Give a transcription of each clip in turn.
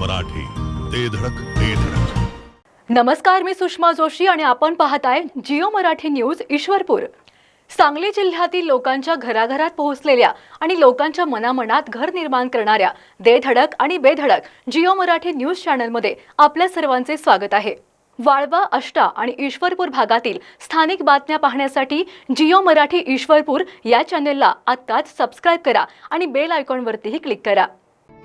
मराठी. ते धडक ते धडक. नमस्कार मी सुषमा जोशी आणि आपण पाहताय जिओ मराठी न्यूज ईश्वरपूर. सांगली जिल्ह्यातील लोकांच्या घराघरात पोहोचलेल्या आणि लोकांच्या मनामनात घर निर्माण करणाऱ्या देधडक आणि बेधडक जिओ मराठी न्यूज चॅनलमध्ये आपल्या सर्वांचे स्वागत आहे. वाळवा अष्टा आणि ईश्वरपूर भागातील स्थानिक बातम्या पाहण्यासाठी जिओ मराठी ईश्वरपूर या चॅनेलला आत्ताच सबस्क्राईब करा आणि बेल आयकॉनवरतीही क्लिक करा.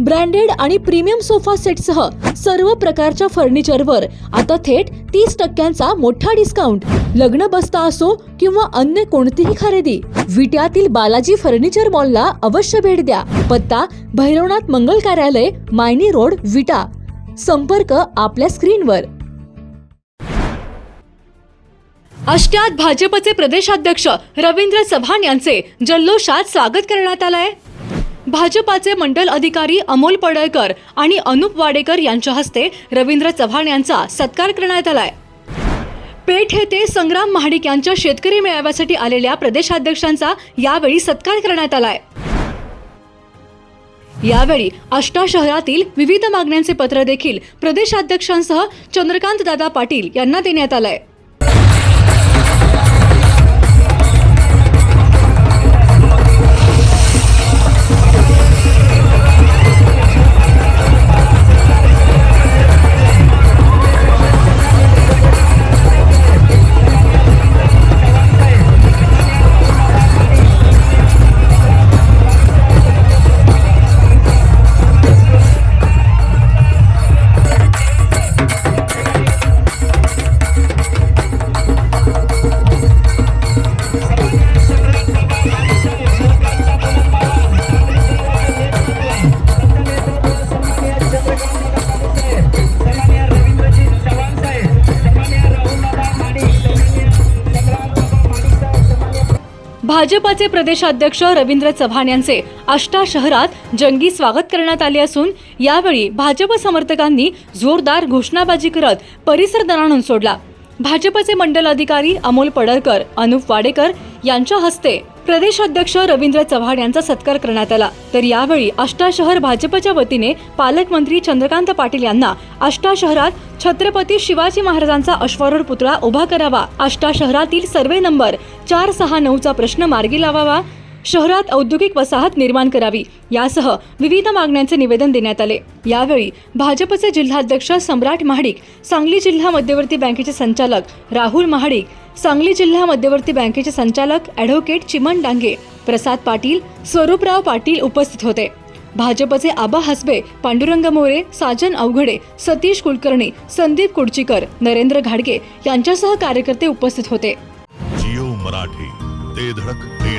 ब्रँडेड आणि प्रीमियम सोफा सेटसह सर्व प्रकारच्या फर्निचरवर आता थेट तीस टक्क्यांचा मोठा डिस्काउंट. लग्न बसता असो किंवा अन्य कोणतीही खरेदी विट्यातील बालाजी फर्निचर मॉलला अवश्य भेट द्या. पत्ता भैरवनाथ मंगल कार्यालय मायनी रोड विटा. संपर्क आपल्या स्क्रीनवर. अष्ट्यात भाजपचे प्रदेशाध्यक्ष रवींद्र चव्हाण यांचे जल्लोषात स्वागत करण्यात आलंय. भाजपाचे मंडल अधिकारी अमोल पडळकर आणि अनुप वाडेकर यांच्या हस्ते रवींद्र चव्हाण यांचा सत्कार करण्यात आलाय. पेठ येथे संग्राम महाडिक यांच्या शेतकरी मेळाव्यासाठी आलेल्या प्रदेशाध्यक्षांचा यावेळी सत्कार करण्यात आलाय. यावेळी आष्टा शहरातील विविध मागण्यांचे पत्र देखील प्रदेशाध्यक्षांसह चंद्रकांत दादा पाटील यांना देण्यात आलंय. भाजपाचे प्रदेशाध्यक्ष रवींद्र चव्हाण यांचे आष्टा शहरात जंगी स्वागत करण्यात आले असून यावेळी भाजप समर्थकांनी जोरदार घोषणाबाजी करत परिसर दणाणून सोडला. भाजपचे मंडल अधिकारी अमोल पडळकर अनुप वाडेकर यांच्या हस्ते प्रदेशाध्यक्ष रवींद्र चव्हाण यांचा सत्कार करण्यात आला. तर यावेळी आष्टा शहर भाजपच्या वतीने पालकमंत्री चंद्रकांत पाटील यांना आष्टा शहरात छत्रपती शिवाजी महाराजांचा अश्वारूढ पुतळा उभा करावा. आष्टा शहरातील सर्वे नंबर चार सहा नऊचा प्रश्न मार्गी लावावा. शहरात औद्योगिक वसाहत निर्माण करावी. यासह विविध मागण्यांचे निवेदन देण्यात आले. यावेळी भाजपचे जिल्हाध्यक्ष सम्राट महाडिक सांगली जिल्हा मध्यवर्ती बँकेचे संचालक राहुल महाडिक सांगली जिल्हा मध्यवर्ती बँकेचे संचालक ॲडव्होकेट चिमन डांगे प्रसाद पाटील स्वरूपराव पाटील उपस्थित होते. भाजपचे आबा हसबे पांडुरंग मोरे साजन अवघडे सतीश कुलकर्णी संदीप कुडचीकर नरेंद्र घाडगे यांच्यासह कार्यकर्ते उपस्थित होते. जिओ मराठी ते धडक ते